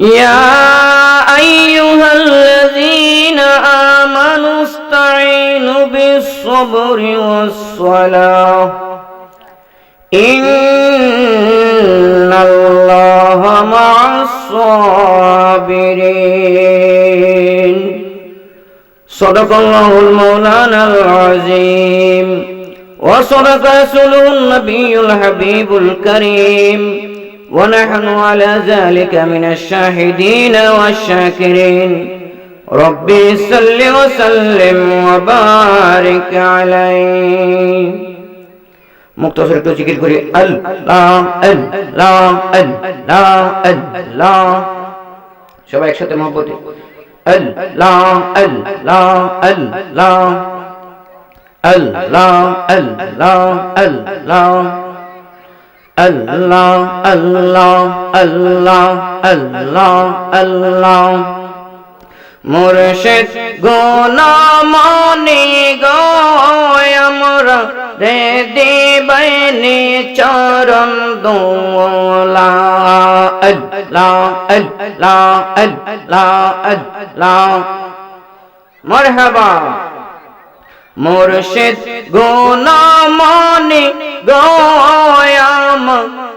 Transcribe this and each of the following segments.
يا أيها الذين آمنوا استعينوا بالصبر والصلاة. إن الله مع الصابرين. صدق الله المولانا العظيم. وصدق رسوله النبي الحبيب الكريم. ونحن على ذلك من الشاهدين والشاكرين ربي صل وسلم وبارك عليه মুক্তসর একটু জিকির করি আল্লাহ আল্লাহ আল্লাহ আল্লাহ সবাই একসাথে মহব্বতে আল্লাহ আল্লাহ আল্লাহ আল্লাহ আল্লাহ আল্লাহ আল্লাহ আল্লাহ আল্লাহ আল্লাহ আল্লাহ। মুর্শিদ গোলামনি গয় আমরা রে দিবাইনি চরণ দোলা আল্লাহ আল্লাহ আল্লাহ আল্লাহ। মরহাবা। মুর্শিদ গোলামনি গয়াম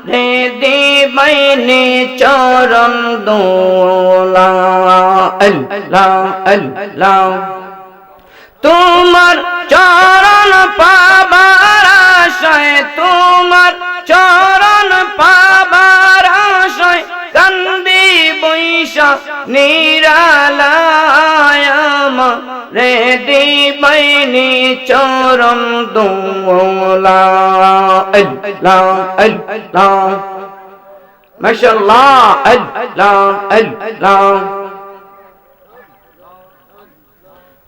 রে দিবাইনি চরণ দোলা। আল্লাহ আল্লাহ। তোমার চরণ পাবার আশায়, তোমার চরণ পাবার আশায় কান্দি বৈশা নিরালায়াম রে দিবাইনি চরণ দোলা আল্লাহ আল্লাহ মাশাআল্লাহ আল্লাহ আল্লাহ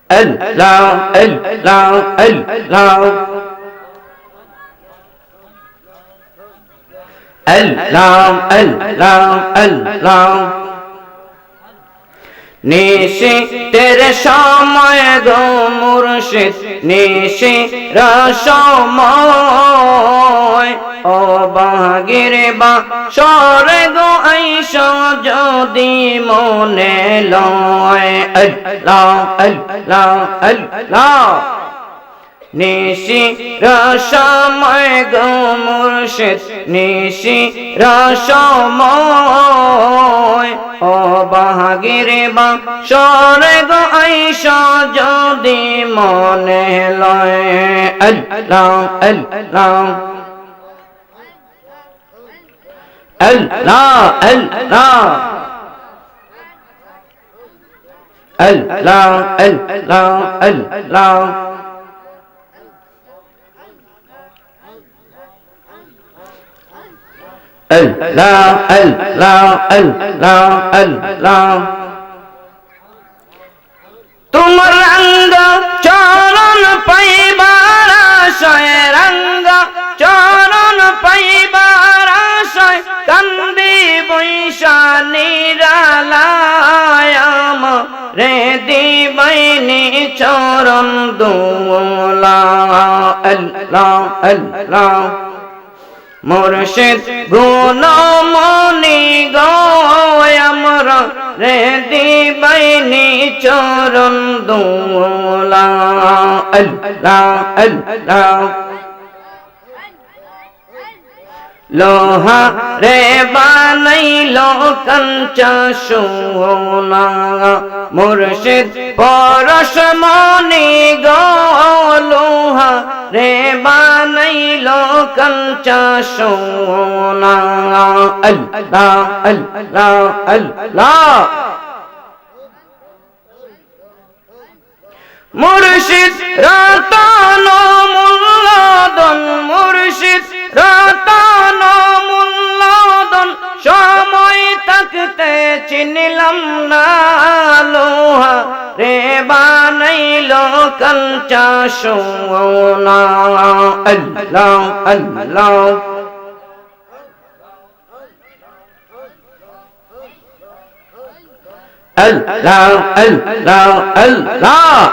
Allah, Allah, Allah. Allah, Allah, Allah. নিশি তের সময় গো মুর্শিদ, নিশি রসময় ও বাগির বা সরে গো আইস যদি মনে লয়, আল্লাহ আল্লাহ আল্লাহ। নিশি রসময় গো মুর্শিদ, নিশি রসময়। ও বাহাগির বা সরে গো আইস যদি মনে লয় আল্লাহ আল্লাহ। আল্লাহ আল্লাহ। আল্লাহ আল্লাহ আল্লাহ। Allah, Allah, Allah, Allah. তোমার রঙ্গ চরণ পাইবার আশয় রঙ্গ চরণ পাইবার আশয় কান্দি বৈশা নিরালায়াম রে দিবাইনি চরণ দোলা আল্লাহ আল্লাহ মুর্শিদ গুণমনি গয় আমরা রে দিবাইনি চরণ দোলা। আল্লাহ আল্লাহ। লোহা রে বানাইল কঞ্চা সোনা মুর্শিদ পরশ মনি লোহা রে বানাইল কঞ্চা সোনা আল্লাহ আল্লাহ আল্লাহ। মুর্শিদ রতন মূল্যদন মুর্শিদ রতন মূল্যদন সময় থাকতে চিনলাম না লোহা। রে বানাইল কালচা সোনা আল্লাহ আল্লাহ। আল্লাহ আল্লাহ আল্লাহ।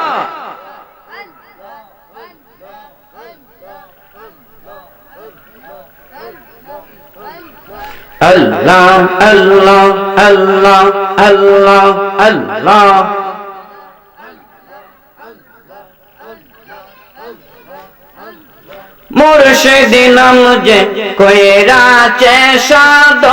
Allah, Allah, Allah, Allah, Allah. মুর্শিদ নাম যে কইরাছে সাধন,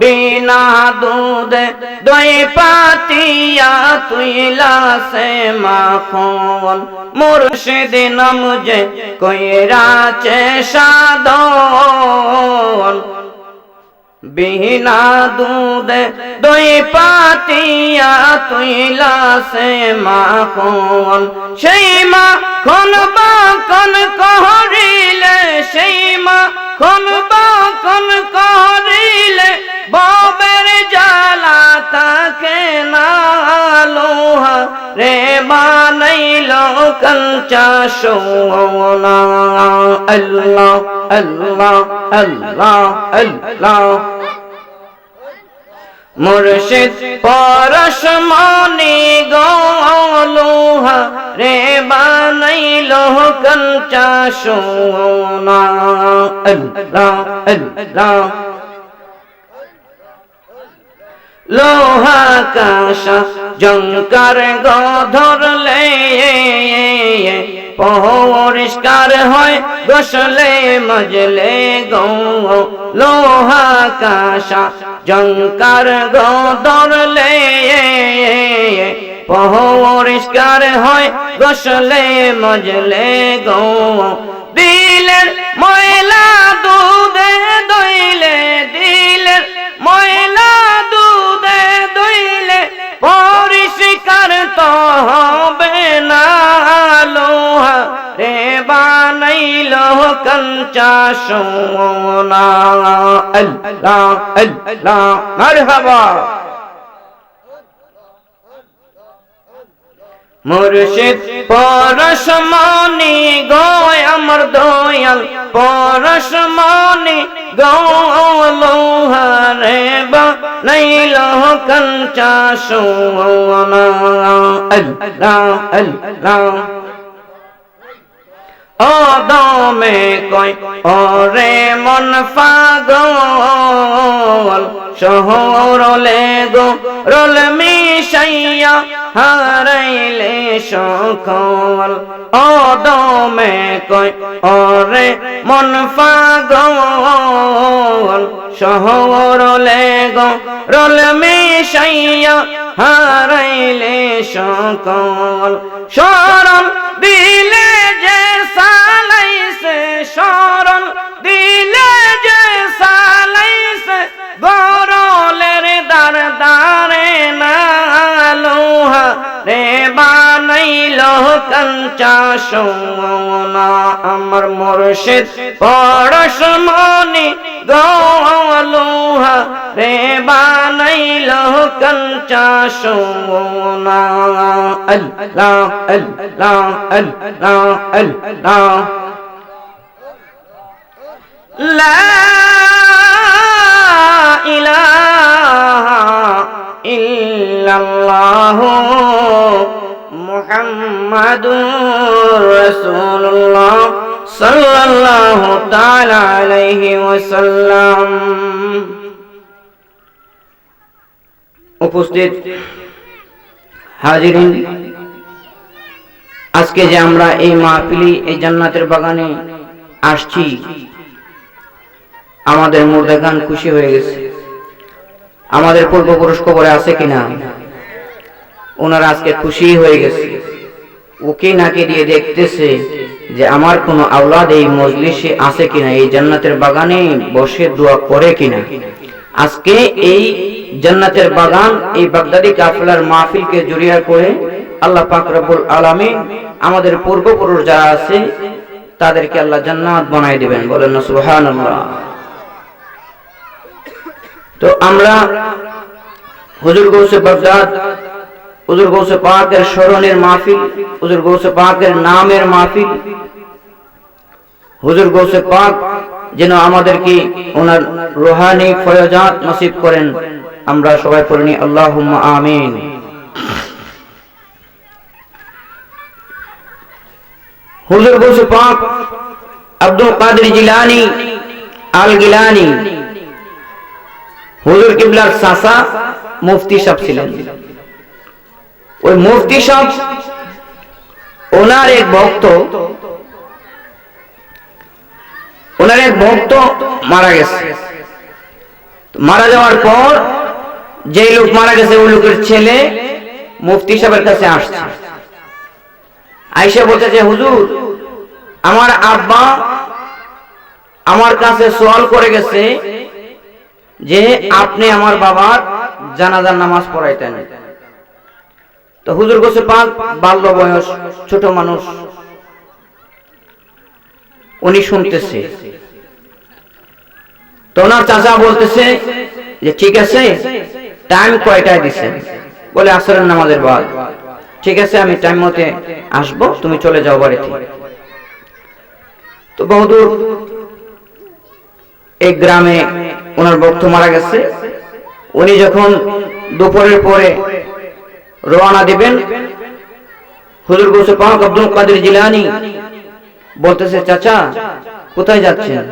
বিনা দুধে দই পাতিয়া তুইলা সে মাখন। মুর্শিদ নাম যে কইরাছে সাধন বিনা দুধে দই পাতিয়া তুইলা সে মাখন। সেই মাখন বাকন কহরিলে, সেই মাখন বাকন কহরিলে, ববের জ্বালা তাকে না লোহা রে বানাইল কঞ্চা সোনা। আল্লাহ আল্লাহ আল্লাহ আল্লাহ। মুর্শিদ পরশমণি গলোহা রে বানাইল কঞ্চা সোনা আল্লাহ লোহা কাশা জঙ্কার গধরলে পরিষ্কার হয় গোসলে, মজলে গো, লোহা কাশা। জঙ্কার গধরলে পরিষ্কার হয় গোসলে, মজলে গো। দিলের ময়লা দুধে বানাইল কঞ্চা সোনা আল্লাহ আল্লাহ, মারহাবা। মুর্শিদ পরশমণি গয় আমার দয়াল পরশমণি গৌলোহারে বা নাইল কঞ্চা সোনা আল্লাহ আল্লাহ ও দমে কই ওরে মন পাগল শহরলে গো, রল মিশাইয়া হারাইলে সকল। ও দমে কই ওরে মন পাগল। শহরলে গো, রল মিশাইয়া হারাইলে সকল। শরণ দিলে যে সালাইছে, শরণ দিলে যে সালাইছে গরলের কঞ্চা সোনা আমার মুর্শিদ পরশমণি গলোহা রে বানাইল কঞ্চা সোনা আল্লাহ আল্লাহ আল্লাহ আল্লাহ। লা ইলাহা ইল্লাল্লাহ। মুহাম্মাদুর রাসূলুল্লাহ সাল্লাল্লাহু তাআলা আলাইহি ওয়াসাল্লাম। উপস্থিত হাজিরিন, আজকে যে আমরা এই মাহফিলি, এই জান্নাতের বাগানে আসছি, আমাদের মুর্দেগান খুশি হয়ে গেছে। আমাদের পূর্বপুরুষ কবরে আছে কিনা? ওনারা আজকে খুশি হয়ে গেছে। ওকে নাকে দিয়ে দেখতেছে যে আমার কোন আওলাদ এই মজলিসে আছে কিনা, এই জান্নাতের বাগানে বসে দোয়া করে কিনা। আজকে এই জান্নাতের বাগান, এই বাগদাদি কাফেলার মাহফিলকে জড়িয়া করে আল্লাহ পাক রব্বুল আলামিন আমাদের পূর্বপুরুষ যারা আছে, তাদেরকে আল্লাহ জান্নাত বানাই দিবেন। বলেন না, সুবহানাল্লাহ। তো আমরা হুজুর গৌসে বাগদাদ হুজুর গৌসে পাকের স্মরণের মাহফিল, হুজুর গৌসে পাকের নামের মাহফিল। হুজুর গৌসে পাক যেন আমাদেরকে ওনার রোহানি ফয়জাত নসিব করেন। আমরা সবাই পড়িনি আল্লাহ আমিন। হুজুর গৌসে পাক আব্দুল কাদের জিলানি আল গিলানি হুজুর কিবলার চাচা মুফতি সাহেব ছিলেন। ওই মুফতি সাহেব, ওনার এক ভক্ত, ওনার এক ভক্ত মারা গেছে। মারা যাওয়ার পর যে লোক মারা গেছে, ওই লোকের ছেলে মুফতি সাহেবের কাছে আসছে। আইসা বলতেছে হুজুর, আমার আব্বা আমার কাছে সওয়াল করে গেছে যে, আপনি আমার বাবার জানাজার নামাজ পড়াইতেন। তো হুজুর গোসে পাক, বাল্য বয়স, ছোট মানুষ। উনি শুনতেছে। তো ওনার চাচা বলতেছে যে, ঠিক আছে টাইম কয়টায় দিছে? বলে, আসরের নামাজের বাদ। ঠিক আছে, আমি টাইম মতে আসব, তুমি চলে যাও বাড়িতে। তো বহুদূর এই গ্রামে ওনার ভক্ত মারা গেছে। উনি যখন দুপুরের পরে রওনা দিবেন। হুজুর গোসে পাক আব্দুল কাদের জিলানি। বলতেছে, চাচা, কোথায় যাচ্ছেন?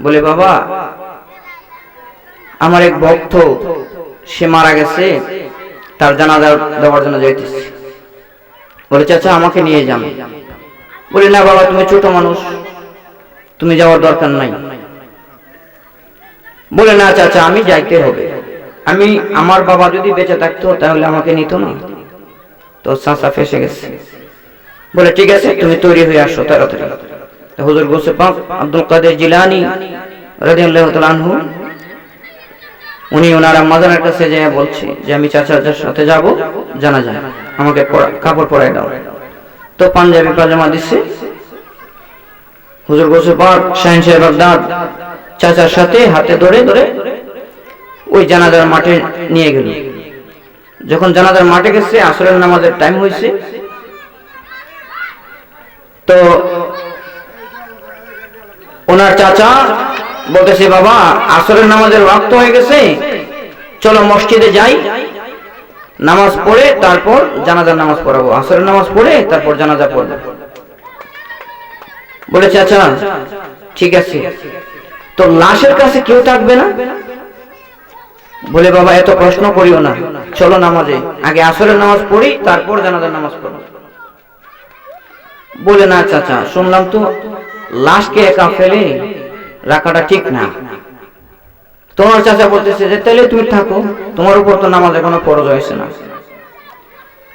বলে, বাবা, আমার এক ভক্ত, সে মারা গেছে, তার জানাজা দেওয়ার জন্য যাইতেছে। বলে, চাচা, আমাকে নিয়ে যান। বলে, না বাবা, তুমি ছোট মানুষ, তুমি যাওয়ার দরকার নাই। বলে, না চাচা, আমি যাইতে হবে। আমি আমার বাবা যদি বেঁচে থাকতো, তাহলে আমাকে নিত না। তো চাচা ফেসে গেছে। বলে, ঠিক আছে, তুমি তৈরি হয়ে আসো তাড়াতাড়ি। হুজুর গোসে পাক আব্দুল কাদের জিলানি উনি ওনার আম্মাজানের কাছে যেয়ে বলছে যে, আমি চাচার সাথে যাব, জানা যায়, আমাকে কাপড় পরাই দাও। তো পাঞ্জাবি পাজামা দিচ্ছে হুজুর গোসে পাক শাহিন সাহেব চাচার সাথে হাতে ধরে ধরে ওই জানাজার মাঠে নিয়ে গেল। যখন জানাজার মাঠে গেছে, আসরের নামাজের টাইম হয়েছে তো ওনার চাচা বলতেছে, বাবা, আসরের নামাজের ওয়াক্ত হয়ে গেছে। চলো মসজিদে যাই। নামাজ পড়ে তারপর জানাজার নামাজ পড়াবো। আসরের নামাজ পড়ে তারপর জানাজা পড়ব। বলে চাচা ঠিক আছে। তো লাশের কাছে কেউ থাকবে না? বলে, বাবা, এত প্রশ্ন করিও না। চলো নামাজে। আগে আসরের নামাজ পড়ি, তারপর জানাজার নামাজ পড়ো। বলে, না, চাচা, শুনলাম তো লাশকে একা ফেলে রাখাটা ঠিক না। তোমার চাচা বলতেছে যে, তাহলে তুমি থাকো, তোমার উপর তো নামাজে কোনো ফরজ হয়েছে না।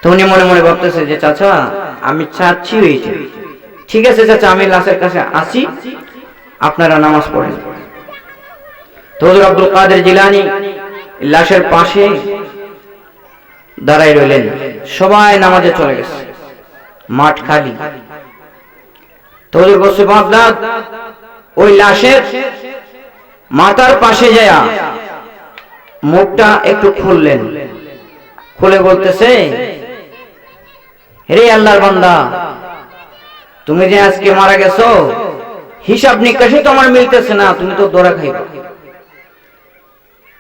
তো উনি মনে মনে ভাবতেছে যে, চাচা, আমি চাচ্ছি হয়েছে ঠিক আছে চাচা, আমি লাশের কাছে আসি, আপনারা নামাজ পড়েন। তো হুজুর আব্দুল কাদের জিলানি লাশের পাশে দাঁড়াই রইলেন। সবাই নামাজে চলে গেছে। মাঠ খালি। তো হুজুর গোসে বাগদাদ, ওই লাশের পাশে মুখটা একটু খুললেন। খুলে বলতেছে রে আল্লাহর বান্দা, তুমি যে আজকে মারা গেছো, হিসাব নিকাশে তো আমার মিলতেছে না, তুমি তো দৌড়া খাইবা।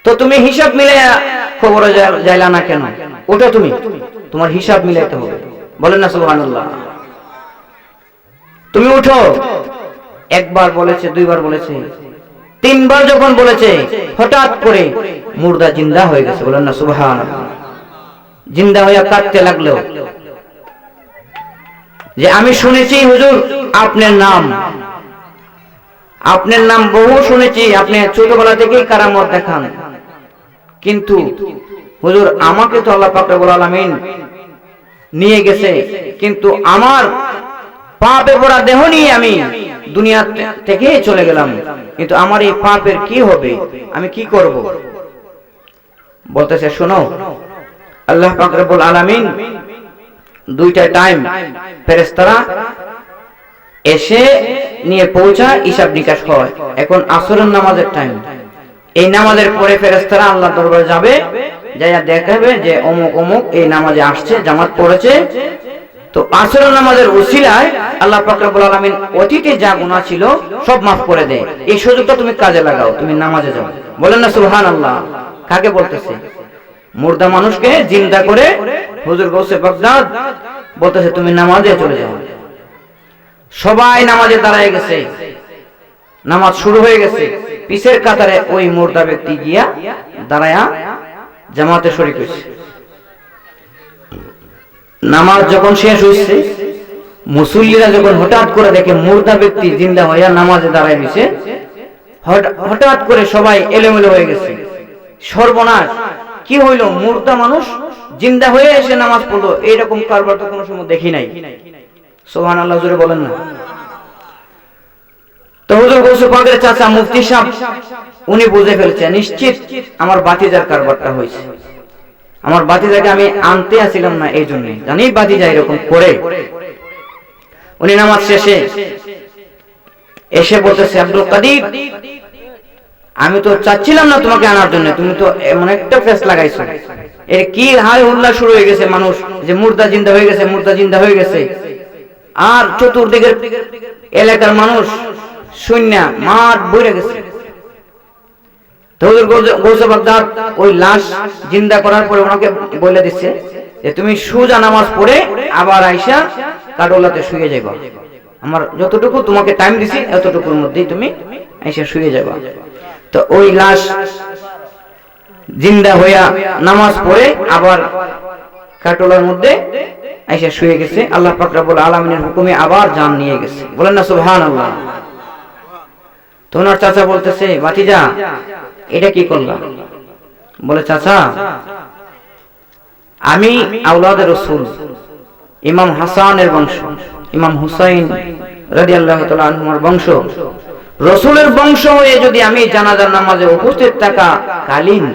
তো তুমি হিসাব মিলে খবর যাইলা না কেন? ওটা তুমি। তোমার হিসাব মিলাইতে হবে। বলেন না, সুবহানাল্লাহ। তুমি উঠো একবার বলেছে, দুইবার বলেছে। তিনবার যখন বলেছে, হঠাৎ করে মুর্দা জিন্দা হয়ে গেছে। বলেন না সুবহান জিন্দা হইয়া কাঁদতে লাগল। যে আমি শুনেছি, হুজুর, আপনার নাম। আপনার নাম বহু শুনেছি। আপনি ছোটবেলা থেকেই কারামত দেখান। কিন্তু হুজুর, আমাকে তো আল্লাহ পাক রব্বুল আলামিন নিয়ে গেছে, কিন্তু আমার পাপে ভরা দেহ নিয়ে আমি দুনিয়া থেকে চলে গেলাম। কিন্তু আমার এই পাপের কি হবে? আমি কি করব? বলতেছে, শোনো, আল্লাহ পাক রব্বুল আলামিন দুইটা টাইম ফেরেশতারা এসে নিয়ে পৌঁছা হিসাব নিকাশ হয়। এখন আসরের নামাজের টাইম এই নামাজের পরে ফেরেশতারা আল্লাহ দরবারে যাবে, যাইয়া দেখাবে যে অমুক অমুক এই নামাজে আসছে, জামাত পড়েছে। তো আসরের নামাজের উসিলায় আল্লাহ পাক রব্বুল আলামিন অতীতে যা গুনাহ ছিল সব মাফ করে দেয়। এই সুযোগটা তুমি কাজে লাগাও, তুমি নামাজে যাও। বলেন না সুবহানাল্লাহ, কাকে বলতেছে? মুর্দা মানুষকে জিন্দা করে হুজুর গৌসে বাগদাদ বলতেছে, তুমি নামাজে চলে যাও। সবাই নামাজে দাঁড়ায় গেছে। নামাজ শুরু হয়ে গেছে। পিছের কাতারে ওই মুর্দা ব্যক্তি গিয়া দাঁড়ায়া জামাতে শরিক হয়েছে নামাজ যখন শেষ হয়েছে মুসল্লিরা যখন হঠাৎ করে দেখে মুর্দা ব্যক্তি জিন্দা হইয়া নামাজে দাঁড়ায় দিছে হঠাৎ করে সবাই এলোমেলো হয়ে গেছে। সর্বনাশ! কি হইল? মুর্দা মানুষ জিন্দা হয়ে এসে নামাজ পড়ল। এইরকম কারবার তো কোনো সময় দেখি নাই। সোহান আল্লাহ জুড়ে বলেন না। তো হুজুর গৌসু পাকের চাচা মুফতি সাহেব, উনি বুঝে ফেলছে, নিশ্চিত আমার বাতিজার কারবারটা হয়েছে। আমার বাতিজাকে আমি আনতে আসিলাম না এই জন্য। জানি বাতিজা এরকম করে। উনি নামাজ শেষে এসে বলতেছে, আব্দুল কাদির, আমি তো চাচ্ছিলাম না তোমাকে আনার জন্য, তুমি তো এমন একটা ফেস লাগাইছো। এর কি হাই হুল্লা শুরু হয়ে গেছে মানুষ, যে মুর্দা জিন্দা হয়ে গেছে, মুর্দা জিন্দা হয়ে গেছে। আর চতুর্দিকের এলাকার মানুষ শূন্য, মাঠ বইরে গেছে। ওই লাশ জিন্দা করার পরে ওনাকে বলে দিচ্ছে যে, তুমি সুজা নামাজ পড়ে আবার আইসা কাডোলাতে শুয়ে আমার যতটুকু তোমাকে টাইম দিছি, এতটুকুর মধ্যেই তুমি আইসা শুয়ে যাবা তো ওই লাশ জিন্দা হইয়া নামাজ পড়ে আবার কাটোলার মধ্যে আইসা শুয়ে গেছে। আল্লাহ আলামিনের হুকুমে আবার জান নিয়ে গেছে। বলেন না, সুবহানাল্লাহ। তো ওনার চাচা বলতেছে বাতিজা এটা কি করলাম বলে, চাচা, আমি আউলাদের রসুল, ইমাম হাসানের বংশ, ইমাম হুসাইন রাজি আল্লাহ বংশ। রসুলের বংশ হয়ে যদি আমি জানাজার নামাজে উপস্থিত থাকা কালীন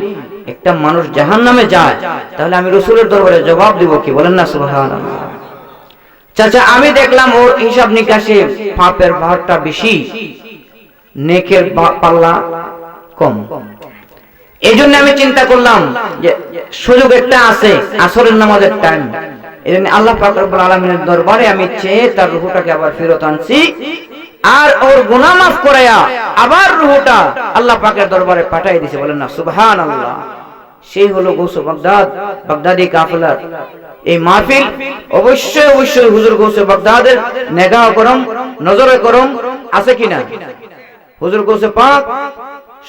একটা মানুষ জাহান নামে যায়, তাহলে আমি রসুলের দরবারে জবাব দিব কি? বলেন না চাচা, আমি দেখলাম ওর হিসাব নিকাশে পাপের ভারটা বেশি। নেকের পাল্লা কম। এই জন্য আমি চিন্তা করলাম যে সুযোগ একটা আছে, আসরের নামাজের টাইম এই জন্য আল্লাহ পাক রব্বুল দরবারে আমি চেয়ে তার আবার ফেরত আনছি। আর ওর করায়া আবার আল্লাহ পাকের দরবারে পাঠাই দিছে। বলেন না, সুবহানাল্লাহ। সেই হলো গৌসু বাগদাদ, বাগদাদি কাফেলার এই মাহফিল। অবশ্যই অবশ্যই হুজুর গৌসে বাগদাদের নেগাহ করম নজরে করম আছে কিনা? হুজুর গৌসে পাক,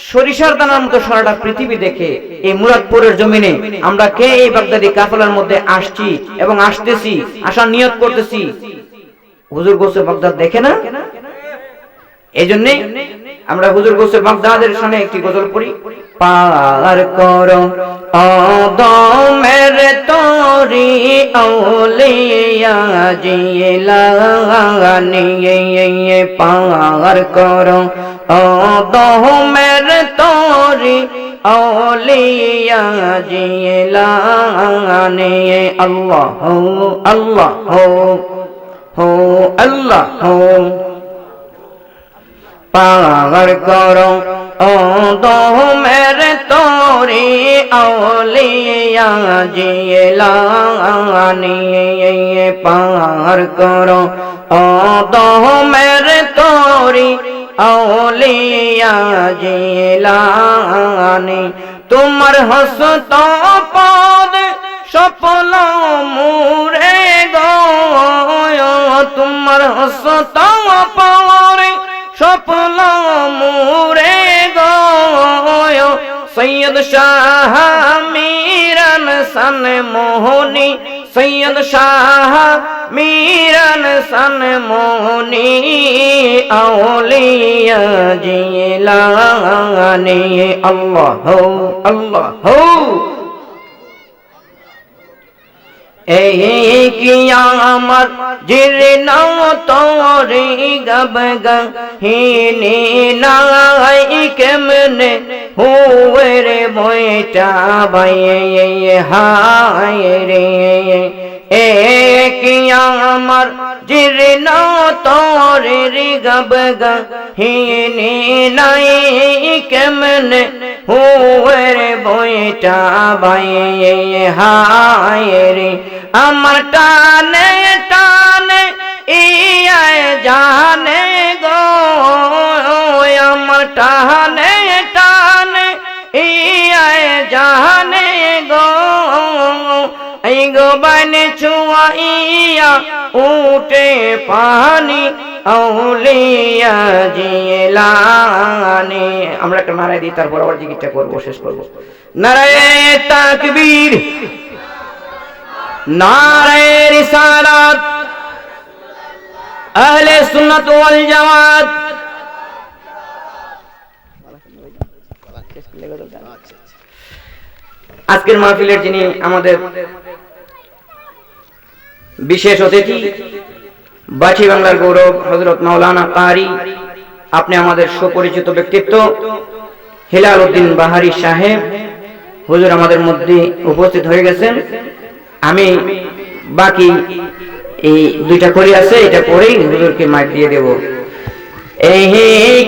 সরিষার দানার মতো সারাটা পৃথিবী দেখে এই মুরাদপুরের জমিনে আমরা কে এই বাগদাদি কাফেলার মধ্যে আসছি এবং আসতেছি, আসার নিয়ত করতেছি? হুজুর গোসে বাগদাদ দেখে না? এই জন্যে আমরা হুজুর গোসে বাগদাদের সামনে একটি গজল পড়ি। পার করো অদমের তরি আউলিয়া জিলানি পার করো অদমের তরি আউলিয়া জিলানি আল্লাহ আল্লাহ হো আল্লাহ হো পাগড় করো ও দো মেরে তোরি আউলিয়া জিলানি পার করো ও দো মেরে তোরি আউলিয়া জিলানি তোমার হসত পদ সফল মুরে গো তোমার হসত পরে সফল মুরে গো সৈয়দ শাহ মীরান সন মোহনী সৈয়দ শাহ মীরান সন মোহনী আউলিয়া জিলানি আল্লাহ আল্লাহ এই কিয়ামত জিরে নাও তোরে গব গহিনী নাই কেমনে হুয়ে রে বইটা বাই হায় রে এ কিয়ামত জিরে নাও তোরে রে গব গহিনী নাই কেমনে হুয়ে রে বইটা বাই হায় রে আমার টানে টানে ইয়ায় জানে গো আমার টানে টানে ইয়ায় জানে গো এই গো বান ছুয়া ইয়া দিয়া উঠে পানি আউলিয়া জিলানি আমরা একটা নারায় দিই তারপর আবার জিকিরটা করব শেষ করব নারায় তাকবীর নারায় রিসালাত আহলে সুন্নাত ওয়াল জামাত আজকের মাহফিলের যিনি আমাদের বিশেষ অতিথি বাছি বাংলার গৌরব হজরত মাওলানা কারি, আপনি আমাদের সুপরিচিত ব্যক্তিত্ব, হিলাল উদ্দিন বাহারি সাহেব। হুজুর আমাদের মধ্যে উপস্থিত হয়ে গেছেন। আমি বাকি এই দুইটা করি আছে, এটা পরেই হুজুরকে মাইক দিয়ে দেব। এই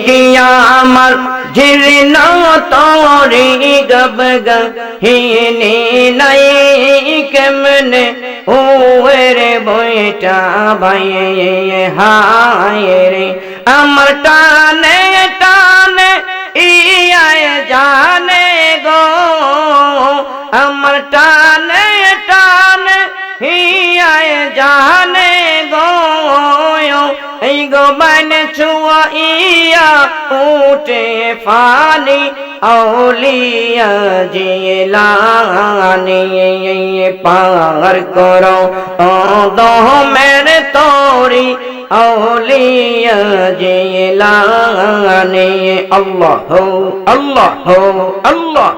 কিয়া আমার জিরন তোরি গব হিনে নাই কেমনে ওরে বইটা ভাই হায় রে আমার টানে টানে ইয়ায় জানে গো আমার টানে টানে হিয়ায় জানে গো এই গো মানে ছুয়া ইয়া উঠে ফানি আউলিয়া জিলানি, পার করো। দহ মেরে তোরি আউলিয়া জিলানি, আল্লাহ আল্লাহ আল্লাহ।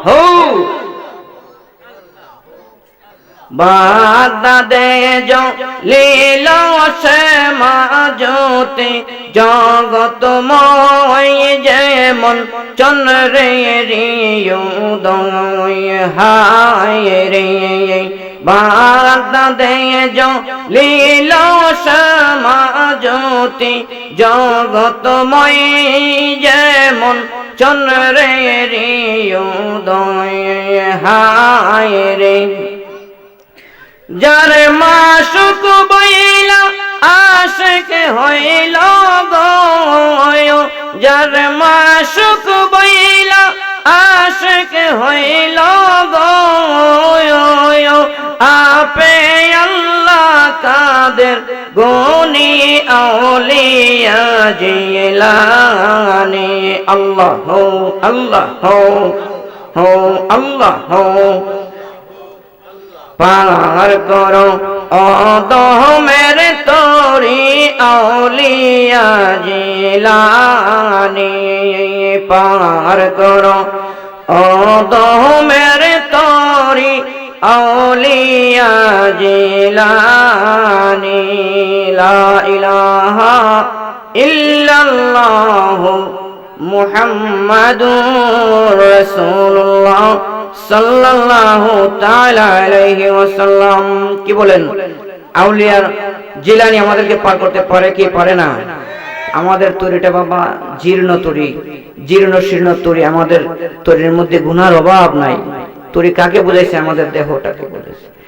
বাগদাদে লীল সে মাজতে। জগত যেমন চন্দ্রে রিয়োদয় হায় রে। বাগদাদে লীল সে মাজতে। জগত যেমন চন্দ্রে রিয়োদয় হায় রে। যার মাসুক বইলা আশেক হইল গয় যার মাসুক বইলা আশেক হইল গয় আপে আল্লাহ কাদের গনি আউলিয়া জিলানি। আল্লাহ হো আল্লাহ হো হো, আল্লাহ হো। পার করো। অদহ মেরে তোরি আউলিয়া জিলানি পার করো। অদহ মেরে তোরি আউলিয়া জিলানি, লা ইলাহা ইল্লাল্লাহু মুহাম্মাদুর রাসূলুল্লাহ। সাল্লাল্লাহু তাআলা আলাইহি ওয়াসাল্লাম কি বলেন? আউলিয়ার জিলানি আমাদেরকে পার করতে পারে কি পারে না? আমাদের তরিটা বাবা, জীর্ণ তরি। জীর্ণ শীর্ণ তরি আমাদের তরির মধ্যে গুনার অভাব নাই। তরি কাকে বুঝাইছে? আমাদের দেহটাকে বুঝাইছে।